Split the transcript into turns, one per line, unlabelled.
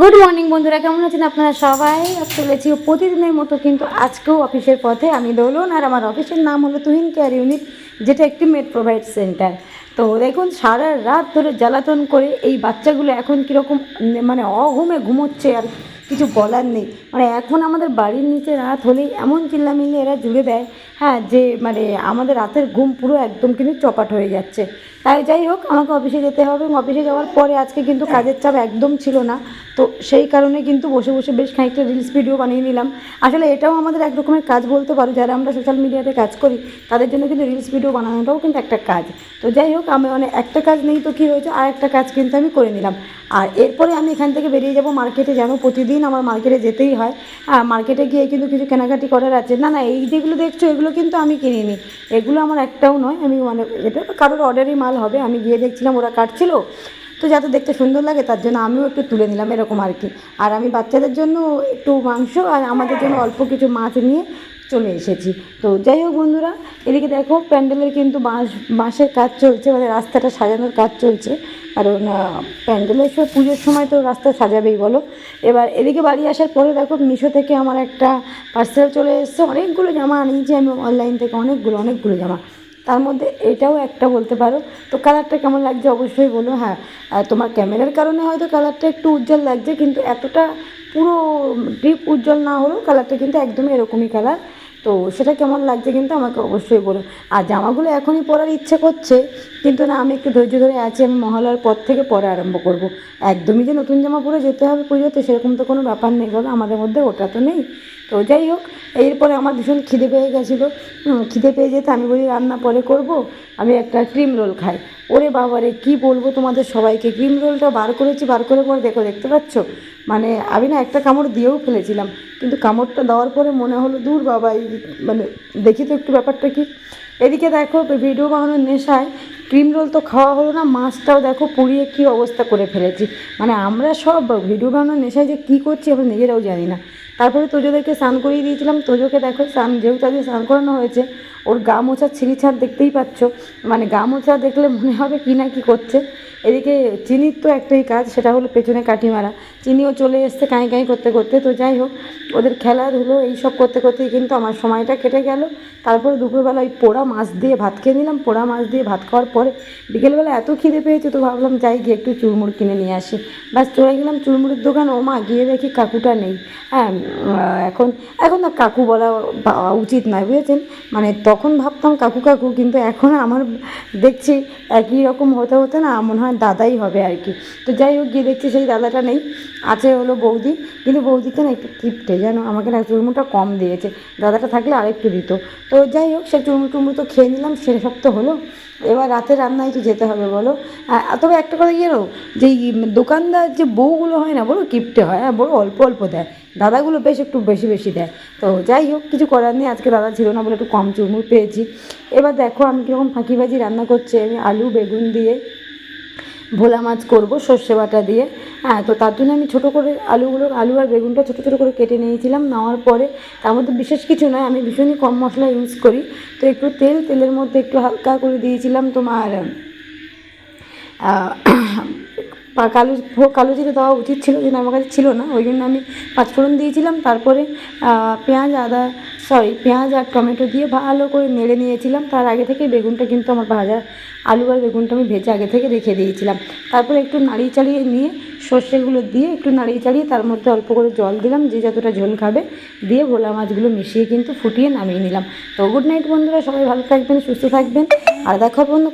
Good morning বন্ধুরা, কেমন আছেন আপনারা সবাই? চলেছি প্রতিদিনের মতো কিন্তু আজকেও অফিসের পথে আমি দৌলন আর আমার অফিসের নাম হলো তুহিন কেয়ার ইউনিট যেটা একটি মেড প্রোভাইড সেন্টার তো দেখুন, সারা রাত ধরে জ্বালাতন করে এই বাচ্চাগুলো এখন কীরকম মানে অঘুমে ঘুমোচ্ছে আর কিছু বলার নেই। মানে এখন আমাদের বাড়ির নিচে রাত হলেই এমন চিল্লামিল্লি এরা জুড়ে দেয় হ্যাঁ যে মানে আমাদের রাতের ঘুম পুরো একদম কিন্তু চপাট হয়ে যাচ্ছে। তাই যাই হোক, আমাকে অফিসে যেতে হবে এবং অফিসে যাওয়ার পরে আজকে কিন্তু কাজের চাপ একদম ছিল না। তো সেই কারণে কিন্তু বসে বসে বেশ খানিকটা রিলস ভিডিও বানিয়ে নিলাম। আসলে এটাও আমাদের এক রকমের কাজ বলতে পারো, যারা আমরা সোশ্যাল মিডিয়াতে কাজ করি, তাদের জন্য কিন্তু রিলস ভিডিও বানানোটাও কিন্তু একটা কাজ। তো যাই হোক, আমি মানে একটা কাজ নেই তো কী হয়েছে, আর একটা কাজ কিন্তু আমি করে নিলাম। আর এরপরে আমি এখান থেকে বেরিয়ে যাব মার্কেটে জানো প্রতিদিন আমার মার্কেটে যেতেই হয়। আর মার্কেটে গিয়ে কিন্তু কিছু কেনাকাটি করার আছে। না না, এই যেগুলো দেখছ, এগুলো কিন্তু আমি কিনিনি। এগুলো আমার একটাও নয়। আমি মানে এটা কারোর অর্ডারই মাল হবে। আমি গিয়ে দেখছিলাম ওরা কাটছিল। তো যাতে দেখতে সুন্দর লাগে, তার জন্য আমিও একটু তুলে নিলাম এরকম আর কি। আর আমি বাচ্চাদের জন্য একটু মাংস আর আমাদের জন্য অল্প কিছু মাছ নিয়ে চলে এসেছি। তো যাই হোক বন্ধুরা, এদিকে দেখো প্যান্ডেলের কিন্তু বাঁশ, বাঁশের কাজ চলছে মানে রাস্তাটা সাজানোর কাজ চলছে। কারণ প্যান্ডেলের সব পুজোর সময় তো রাস্তা সাজাবেই, বলো। এবার এদিকে বাড়ি আসার পরে দেখো মিশো থেকে আমার একটা পার্সেল চলে এসেছে। অনেকগুলো জামা আনিয়েছি আমি অনলাইন থেকে, অনেকগুলো অনেকগুলো জামা। তার মধ্যে এটাও একটা বলতে পারো। তো কালারটা কেমন লাগছে অবশ্যই বলো হ্যাঁ। তোমার ক্যামেরার কারণে হয়তো কালারটা একটু উজ্জ্বল লাগছে, কিন্তু এতটা পুরো ডিপ উজ্জ্বল না হলেও কালারটা কিন্তু একদমই এরকমই কালার। তো সেটা কেমন লাগছে কিন্তু আমাকে অবশ্যই বলো। আর জামাগুলো এখনই পরার ইচ্ছে করছে, কিন্তু না, আমি একটু ধৈর্য ধরে আছি, আমি মহলার পর থেকে পরে আরম্ভ করব। একদমই যে নতুন জামা পরে যেতে হবে পুজোতে সেরকম তো কোনো ব্যাপার নেই বলো আমাদের মধ্যে ওটা তো নেই। তো যাই হোক, এরপরে আমার ভীষণ খিদে পেয়ে গেছিল। খিদে পেয়ে যেতে আমি বলি, রান্না পরে করব? আমি একটা ক্রিম রোল খাই। ওরে বাবারে, কি বলব তোমাদের সবাইকে? ক্রিম রোলটা বার করেছি, বার করে পরে দেখো, দেখতে পাচ্ছ? মানে আমি না একটা কামড় দিয়েও ফেলেছিলাম, কিন্তু কামড়টা দেওয়ার পরে মনে হলো, দূর বাবা, এই মানে দেখি তো একটু ব্যাপারটা কি? এদিকে দেখো, ভিডিও বানানোর নেশায় ক্রিম রোল তো খাওয়া হলো না, মাছটাও দেখো পুড়িয়ে কী অবস্থা করে ফেলেছি। মানে আমরা সব ভিডিও বানানোর নেশায় যে কী করছি আমরা নিজেরাও জানি না। তারপরে তোজোদেরকে স্নান করিয়ে দিয়েছিলাম। তোজোকে দেখো স্নান যেহেতু আজকে স্নান করানো হয়েছে ওর গা মোছার ছিঁড়ি ছাড় দেখতেই পাচ্ছ। মানে গা মোছা দেখলে মনে হবে কি না কি করছে। এদিকে চিনির তো একটাই কাজ, সেটা হলো পেছনে কাঠি মারা। চিনিও চলে এসছে কাঁই কাঁই করতে করতে, তো যাই হোক, ওদের খেলাধুলো এইসব করতে করতেই কিন্তু আমার সময়টা কেটে গেল। তারপরে দুপুরবেলা ওই পোড়া মাছ দিয়ে ভাত খেয়ে নিলাম। পোড়া মাছ দিয়ে ভাত খাওয়ার পরে বিকেলবেলা এত খিদে পেয়েছে, তো ভাবলাম যাই গিয়ে একটু চুরমুড় কিনে নিয়ে আসি। ব্যাস চলে গেলাম চুরমুড়ের দোকান। ও মা, গিয়ে দেখি কাকুটা নেই। হ্যাঁ এখন এখন না কাকু বলা উচিত নয়, বুঝেছেন? মানে তখন ভাবতাম, কাকু কাকু, কিন্তু এখন আমার দেখছি একই রকম হতে হতে না মনে হয় দাদাই হবে আর কি। তো যাই হোক, গিয়ে দেখছি সেই দাদাটা নেই। আছে হলো বৌদি, কিন্তু বৌদিকে না একটু কিপটে জানো আমাকে না চুরমুটা কম দিয়েছে। দাদাটা থাকলে আরেকটু দিত। তো যাই হোক, সে চুরমু টুরমু তো খেয়ে নিলাম সেসব তো হলো। এবার রাতে রান্নায় তো যেতে হবে, বলো। তবে একটা কথা কি জানো? যে দোকানদার যে বউগুলো হয় না, বলো কিপটে হয় হ্যাঁ বড় অল্প অল্প দেয়। দাদাগুলো বেশ একটু বেশি বেশি দেয়। তো যাই হোক, কিছু করার নেই, আজকে দাদা ছিল না বলে একটু কম চুরমুর পেয়েছি। এবার দেখো আমি কীরকম ফাঁকিবাজি রান্না করছি, আমি আলু, বেগুন দিয়ে ভোলা মাছ করব সর্ষে বাটা দিয়ে। হ্যাঁ তো তার জন্য আমি ছোটো করে আলুগুলো, আলু আর বেগুনটা ছোটো ছোটো করে কেটে নিয়েছিলাম, নেওয়ার পরে তার মধ্যে বিশেষ কিছু নয়, আমি ভীষণই কম মশলা ইউজ করি। তো একটু তেল, তেলের মধ্যে একটু হালকা করে দিয়েছিলাম তোমার কালো কালো জিরে দেওয়া উচিত ছিল কিন্তু আমার কাছে ছিল না। ওই জন্য আমি পাঁচফোড়ন দিয়েছিলাম, তারপরে পেঁয়াজ, আদা সরি পেঁয়াজ আর টমেটো দিয়ে ভালো করে নেড়ে নিয়েছিলাম। তার আগে থেকে বেগুনটা কিন্তু আমার ভাজা আলু আর বেগুনটা আমি ভেজে আগে থেকে রেখে দিয়েছিলাম। তারপরে একটু নাড়িয়ে চাড়িয়ে নিয়ে সর্ষেগুলো দিয়ে একটু নাড়িয়ে চাড়িয়ে তার মধ্যে অল্প করে জল দিলাম, যে যতটা ঝোল খাবে, দিয়ে ভোলা মাছগুলো মিশিয়ে কিন্তু ফুটিয়ে নামিয়ে নিলাম। তো গুড নাইট বন্ধুরা, সবাই ভালো থাকবেন, সুস্থ থাকবেন, আর দেখো বন্ধু